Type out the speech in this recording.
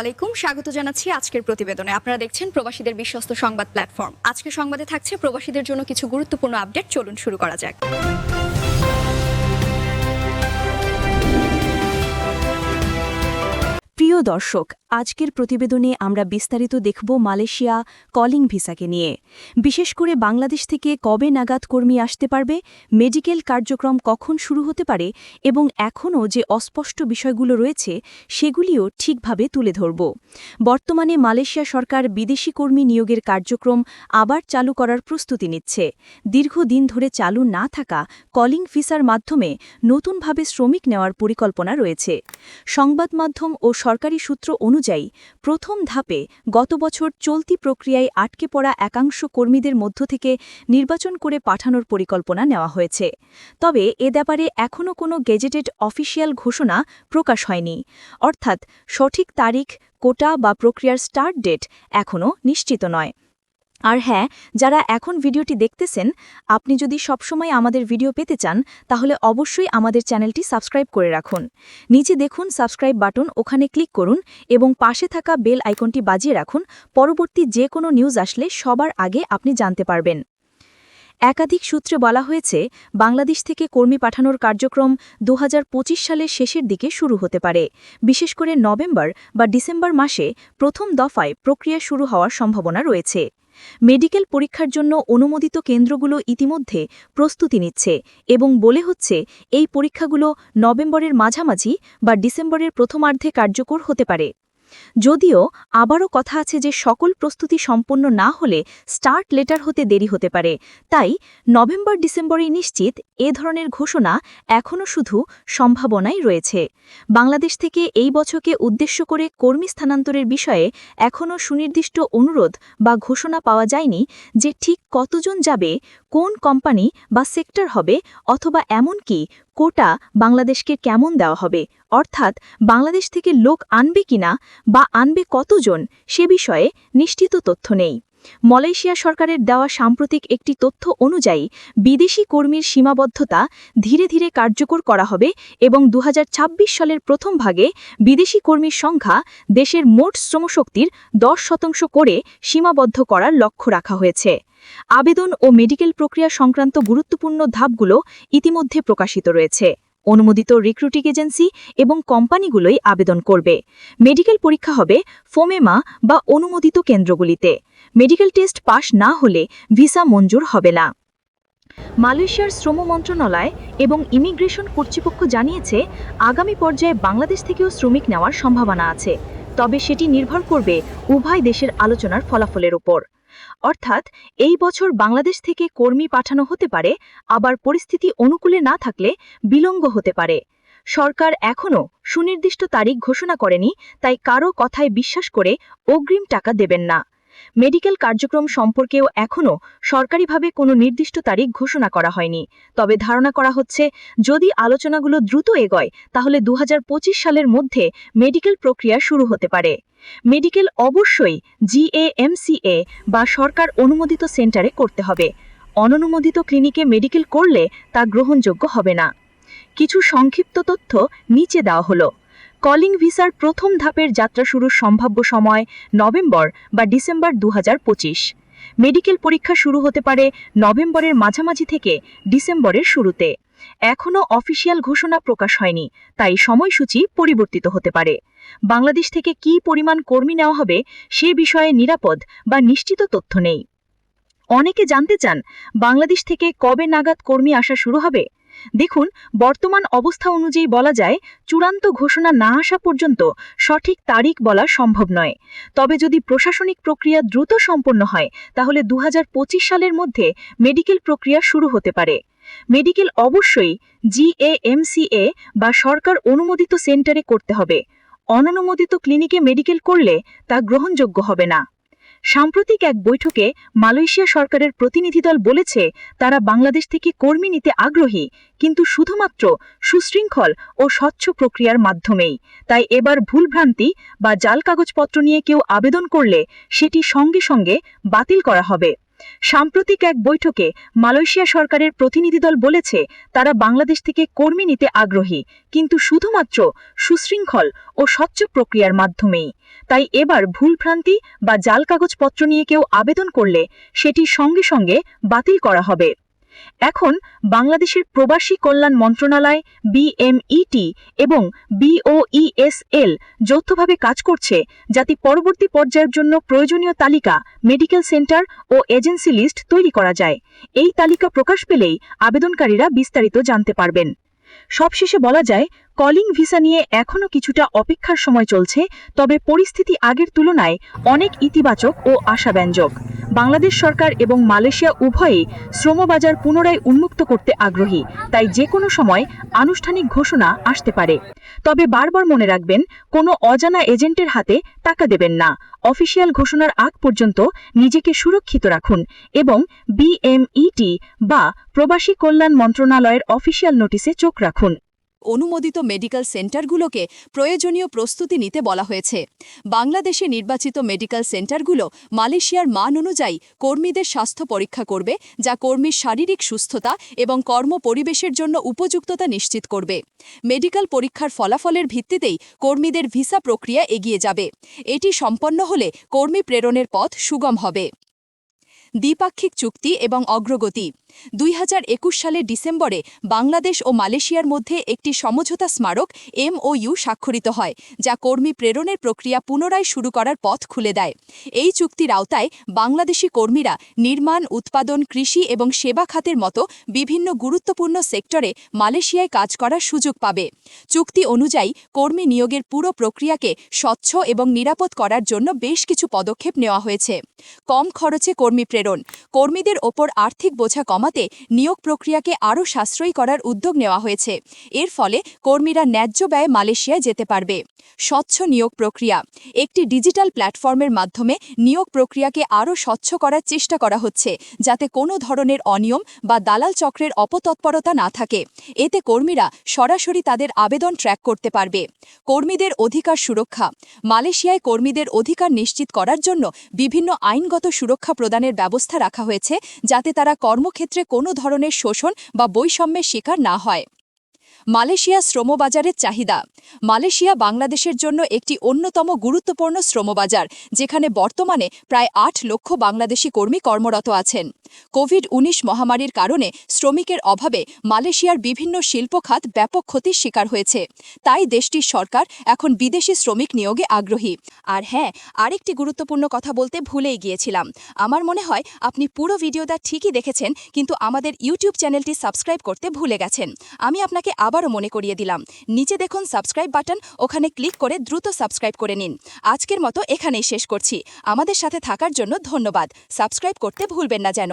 আলাইকুম, স্বাগত জানাচ্ছি আজকের প্রতিবেদনে। আপনারা দেখছেন প্রবাসীদের বিশ্বস্ত সংবাদ প্ল্যাটফর্ম। আজকে সংবাদে থাকছে প্রবাসীদের জন্য কিছু গুরুত্বপূর্ণ আপডেট। চলুন শুরু করা যাক। প্রিয় দর্শক, আজকের প্রতিবেদনে আমরা বিস্তারিত দেখব মালয়েশিয়া কলিং ভিসাকে নিয়ে। বিশেষ করে বাংলাদেশ থেকে কবে নাগাদ কর্মী আসতে পারবে, মেডিকেল কার্যক্রম কখন শুরু হতে পারে এবং এখনও যে অস্পষ্ট বিষয়গুলো রয়েছে, সেগুলিও ঠিকভাবে তুলে ধরব। বর্তমানে মালয়েশিয়া সরকার বিদেশি কর্মী নিয়োগের কার্যক্রম আবার চালু করার প্রস্তুতি নিচ্ছে। দীর্ঘদিন ধরে চালু না থাকা কলিং ভিসার মাধ্যমে নতুনভাবে শ্রমিক নেওয়ার পরিকল্পনা রয়েছে। সংবাদ মাধ্যম ও সরকারি সূত্র অনুযায়ী, প্রথম ধাপে গত বছর চলতি প্রক্রিয়ায় আটকে পড়া একাংশ কর্মীদের মধ্য থেকে নির্বাচন করে পাঠানোর পরিকল্পনা নেওয়া হয়েছে। তবে এ ব্যাপারে এখনও কোনো গেজেটেড অফিসিয়াল ঘোষণা প্রকাশ হয়নি। অর্থাৎ সঠিক তারিখ, কোটা বা প্রক্রিয়ার স্টার্ট ডেট এখনও নিশ্চিত নয়। আর হ্যাঁ যারা এখন ভিডিওটি দেখতেছেন, আপনি যদি সবসময় আমাদের ভিডিও পেতে চান, তাহলে অবশ্যই আমাদের চ্যানেলটি সাবস্ক্রাইব করে রাখুন। নিচে দেখুন সাবস্ক্রাইব বাটন, ওখানে ক্লিক করুন এবং পাশে থাকা বেল আইকনটি বাজিয়ে রাখুন। পরবর্তী যে কোনো নিউজ আসলে সবার আগে আপনি জানতে পারবেন। একাধিক সূত্রে বলা হয়েছে, বাংলাদেশ থেকে কর্মী পাঠানোর কার্যক্রম দু হাজার পঁচিশ সালের শেষের দিকে শুরু হতে পারে। বিশেষ করে নভেম্বর বা ডিসেম্বর মাসে প্রথম দফায় প্রক্রিয়া শুরু হওয়ার সম্ভাবনা রয়েছে। মেডিকেল পরীক্ষার জন্য অনুমোদিত কেন্দ্রগুলো ইতিমধ্যে প্রস্তুতি নিচ্ছে এবং বলে হচ্ছে, এই পরীক্ষাগুলো নভেম্বরের মাঝামাঝি বা ডিসেম্বরের প্রথমার্ধে কার্যকর হতে পারে। যদিও আবারও কথা আছে যে সকল প্রস্তুতি সম্পন্ন না হলে স্টার্ট লেটার হতে দেরি হতে পারে। তাই নভেম্বর ডিসেম্বরে নিশ্চিত এ ধরনের ঘোষণা এখনও শুধু সম্ভাবনাই রয়েছে। বাংলাদেশ থেকে এই বছরকে উদ্দেশ্য করে কর্মী স্থানান্তরের বিষয়ে এখনও সুনির্দিষ্ট অনুরোধ বা ঘোষণা পাওয়া যায়নি যে ঠিক কতজন যাবে, কোন কোম্পানি বা সেক্টর হবে অথবা এমনকি কোটা বাংলাদেশকে কেমন দেওয়া হবে? অর্থাৎ বাংলাদেশ থেকে লোক আনবে কিনা বা আনবে কতজন সে বিষয়ে নিশ্চিত তথ্য নেই। মালয়েশিয়া সরকারের দেওয়া সাম্প্রতিক একটি তথ্য অনুযায়ী, বিদেশি কর্মীর সীমাবদ্ধতা ধীরে ধীরে কার্যকর করা হবে এবং দু হাজার ছাব্বিশ সালের প্রথম ভাগে বিদেশি কর্মীর সংখ্যা দেশের মোট শ্রমশক্তির দশ শতাংশ করে সীমাবদ্ধ করার লক্ষ্য রাখা হয়েছে। আবেদন ও মেডিকেল প্রক্রিয়া সংক্রান্ত গুরুত্বপূর্ণ ধাপগুলো ইতিমধ্যে প্রকাশিত রয়েছে। অনুমোদিত রিক্রুটিং এজেন্সি এবং কোম্পানিগুলোই আবেদন করবে। মেডিকেল পরীক্ষা হবে ফোমেমা বা অনুমোদিত কেন্দ্রগুলিতে। মেডিকেল টেস্ট পাশ না হলে ভিসা মঞ্জুর হবে না। মালয়েশিয়ার শ্রম মন্ত্রণালয় এবং ইমিগ্রেশন কর্তৃপক্ষ জানিয়েছে, আগামী পর্যায়ে বাংলাদেশ থেকেও শ্রমিক নেওয়ার সম্ভাবনা আছে। তবে সেটি নির্ভর করবে উভয় দেশের আলোচনার ফলাফলের উপর। অর্থাৎ, এই বছর বাংলাদেশ থেকে কর্মী পাঠানো হতে পারে, আবার পরিস্থিতি অনুকূলে না থাকলে বিলম্ব হতে পারে। সরকার এখনও সুনির্দিষ্ট তারিখ ঘোষণা করেনি, তাই কারও কথায় বিশ্বাস করে অগ্রিম টাকা দেবেন না। মেডিকেল কার্যক্রম সম্পর্কেও এখনও সরকারিভাবে কোনো নির্দিষ্ট তারিখ ঘোষণা করা হয়নি। তবে ধারণা করা হচ্ছে, যদি আলোচনাগুলো দ্রুত এগোয়, তাহলে দু হাজার পঁচিশ সালের মধ্যে মেডিকেল প্রক্রিয়া শুরু হতে পারে। মেডিকেল অবশ্যই জিএএমসিএ বা সরকার অনুমোদিত সেন্টারে করতে হবে। অননুমোদিত ক্লিনিকে মেডিকেল করলে তা গ্রহণযোগ্য হবে না। কিছু সংক্ষিপ্ত তথ্য নিচে দেওয়া হলো। কলিং ভিসার প্রথম ধাপের যাত্রা শুরুর সম্ভাব্য সময় নভেম্বর বা ডিসেম্বর দু হাজার পঁচিশ। মেডিকেল পরীক্ষা শুরু হতে পারে নভেম্বরের মাঝামাঝি থেকে ডিসেম্বরের শুরুতে। এখনও অফিসিয়াল ঘোষণা প্রকাশ হয়নি, তাই সময়সূচি পরিবর্তিত হতে পারে। বাংলাদেশ থেকে কী পরিমাণ কর্মী নেওয়া হবে সে বিষয়ে নিরাপদ বা নিশ্চিত তথ্য নেই। অনেকে জানতে চান, বাংলাদেশ থেকে কবে নাগাদ কর্মী আসা শুরু হবে? দেখুন, বর্তমান অবস্থা অনুযায়ী বলা যায়, চূড়ান্ত ঘোষণা না আসা পর্যন্ত সঠিক তারিখ বলা সম্ভব নয়। তবে যদি প্রশাসনিক প্রক্রিয়া দ্রুত সম্পন্ন হয়, তাহলে দু হাজার পঁচিশ সালের মধ্যে মেডিকেল প্রক্রিয়া শুরু হতে পারে। মেডিকেল অবশ্যই জিএএমসিএ বা সরকার অনুমোদিত সেন্টারে করতে হবে। অননুমোদিত ক্লিনিকে মেডিকেল করলে তা গ্রহণযোগ্য হবে না। সাম্প্রতিক এক বৈঠকে মালয়েশিয়া সরকারের প্রতিনিধি দল বলেছে, তারা বাংলাদেশ থেকে কর্মী নিতে আগ্রহী, কিন্তু শুধুমাত্র সুশৃঙ্খল ও স্বচ্ছ প্রক্রিয়ার মাধ্যমেই। তাই এবার ভুলভ্রান্তি বা জাল কাগজপত্র নিয়ে কেউ আবেদন করলে সেটি সঙ্গে সঙ্গে বাতিল করা হবে। সাম্প্রতিক এক বৈঠকে মালয়েশিয়া সরকারের প্রতিনিধিদল বলেছে, তারা বাংলাদেশ থেকে কর্মী নিতে আগ্রহী, কিন্তু শুধুমাত্র সুশৃঙ্খল ও স্বচ্ছ প্রক্রিয়ার মাধ্যমেই। তাই এবার ভুলভ্রান্তি বা জাল কাগজপত্র নিয়ে কেউ আবেদন করলে সেটি সঙ্গে সঙ্গে বাতিল করা হবে। এখন বাংলাদেশের প্রবাসী কল্যাণ মন্ত্রণালয় বিএমইটি এবং বিওইএসএল যৌথভাবে কাজ করছে, যাতে পরবর্তী পর্যায়ের জন্য প্রয়োজনীয় তালিকা, মেডিকেল সেন্টার ও এজেন্সি লিস্ট তৈরি করা যায়। এই তালিকা প্রকাশ পেলেই আবেদনকারীরা বিস্তারিত জানতে পারবেন। সবশেষে বলা যায়, কলিং ভিসা নিয়ে এখনও কিছুটা অপেক্ষার সময় চলছে, তবে পরিস্থিতি আগের তুলনায় অনেক ইতিবাচক ও আশাব্যঞ্জক। বাংলাদেশ সরকার এবং মালয়েশিয়া উভয়েই শ্রমবাজার পুনরায় উন্মুক্ত করতে আগ্রহী। তাই যে কোনো সময় আনুষ্ঠানিক ঘোষণা আসতে পারে। তবে বারবার মনে রাখবেন, কোনো অজানা এজেন্টের হাতে টাকা দেবেন না। অফিসিয়াল ঘোষণার আগ পর্যন্ত নিজেকে সুরক্ষিত রাখুন এবং বিএমইটি বা প্রবাসী কল্যাণ মন্ত্রণালয়ের অফিসিয়াল নোটিসে চোখ রাখুন। অনুমোদিত মেডিকেল সেন্টারগুলোকে প্রয়োজনীয় প্রস্তুতি নিতে বলা হয়েছে। বাংলাদেশে নির্বাচিত মেডিকেল সেন্টারগুলো মালয়েশিয়ার মান অনুযায়ী কর্মীদের স্বাস্থ্য পরীক্ষা করবে, যা কর্মীর শারীরিক সুস্থতা এবং কর্ম পরিবেশের জন্য উপযুক্ততা নিশ্চিত করবে। মেডিকেল পরীক্ষার ফলাফলের ভিত্তিতেই কর্মীদের ভিসা প্রক্রিয়া এগিয়ে যাবে। এটি সম্পন্ন হলে কর্মী প্রেরণের পথ সুগম হবে। দ্বিপাক্ষিক চুক্তি এবং অগ্রগতি দুই সালের ডিসেম্বরে বাংলাদেশ ও মালয়েশিয়ার মধ্যে একটি সমঝোতা স্মারক এমওইউ স্বাক্ষরিত হয়, যা কর্মী প্রেরণের প্রক্রিয়া পুনরায় শুরু করার পথ খুলে দেয়। এই চুক্তির আওতায় বাংলাদেশি কর্মীরা নির্মাণ, উৎপাদন, কৃষি এবং সেবা খাতের মতো বিভিন্ন গুরুত্বপূর্ণ সেক্টরে মালয়েশিয়ায় কাজ করার সুযোগ পাবে। চুক্তি অনুযায়ী কর্মী নিয়োগের পুরো প্রক্রিয়াকে স্বচ্ছ এবং নিরাপদ করার জন্য বেশ কিছু পদক্ষেপ নেওয়া হয়েছে। কম খরচে কর্মী প্রেরণ, কর্মীদের ওপর আর্থিক বোঝা কমাতে নিয়োগ প্রক্রিয়াকে আরও সাশ্রয়ী করার উদ্যোগ নেওয়া হয়েছে। এর ফলে কর্মীরা ন্যায্য ব্যয়ে মালয়েশিয়ায় যেতে পারবে। স্বচ্ছ নিয়োগ প্রক্রিয়া। একটি ডিজিটাল প্ল্যাটফর্মের মাধ্যমে নিয়োগ প্রক্রিয়াকে আরও স্বচ্ছ করার চেষ্টা করা হচ্ছে, যাতে কোনো ধরনের অনিয়ম বা দালাল চক্রের অপতৎপরতা না থাকে। এতে কর্মীরা সরাসরি তাদের আবেদন ট্র্যাক করতে পারবে। কর্মীদের অধিকার সুরক্ষা। মালয়েশিয়ায় কর্মীদের অধিকার নিশ্চিত করার জন্য বিভিন্ন আইনগত সুরক্ষা প্রদানের ব্যবস্থা রাখা হয়েছে, যাতে তারা কর্মক্ষেত্রে কোনো ধরনের শোষণ বা বৈষম্যের শিকার না হয়। মালয়েশিয়া শ্রমবাজারের চাহিদা। মালয়েশিয়া বাংলাদেশের জন্য একটি অন্যতম গুরুত্বপূর্ণ শ্রমবাজার, যেখানে বর্তমানে প্রায় আট লক্ষ বাংলাদেশি কর্মী কর্মরত আছেন। কোভিড ১৯ মহামারীর কারণে শ্রমিকের অভাবে মালয়েশিয়ার বিভিন্ন শিল্প খাত ব্যাপক ক্ষতির শিকার হয়েছে। তাই দেশটির সরকার এখন বিদেশি শ্রমিক নিয়োগে আগ্রহী। আর হ্যাঁ আরেকটি গুরুত্বপূর্ণ কথা বলতে ভুলেই গিয়েছিলাম। আমার মনে হয় আপনি পুরো ভিডিওটা ঠিকই দেখেছেন, কিন্তু আমাদের ইউটিউব চ্যানেলটি সাবস্ক্রাইব করতে ভুলে গেছেন। আমি আপনাকে আবারও মনে করিয়ে দিলাম, নিচে দেখুন সাবস্ক্রাইব বাটন, ওখানে ক্লিক করে দ্রুত সাবস্ক্রাইব করে নিন। আজকের মতো এখানেই শেষ করছি। আমাদের সাথে থাকার জন্য ধন্যবাদ। সাবস্ক্রাইব করতে ভুলবেন না যেন।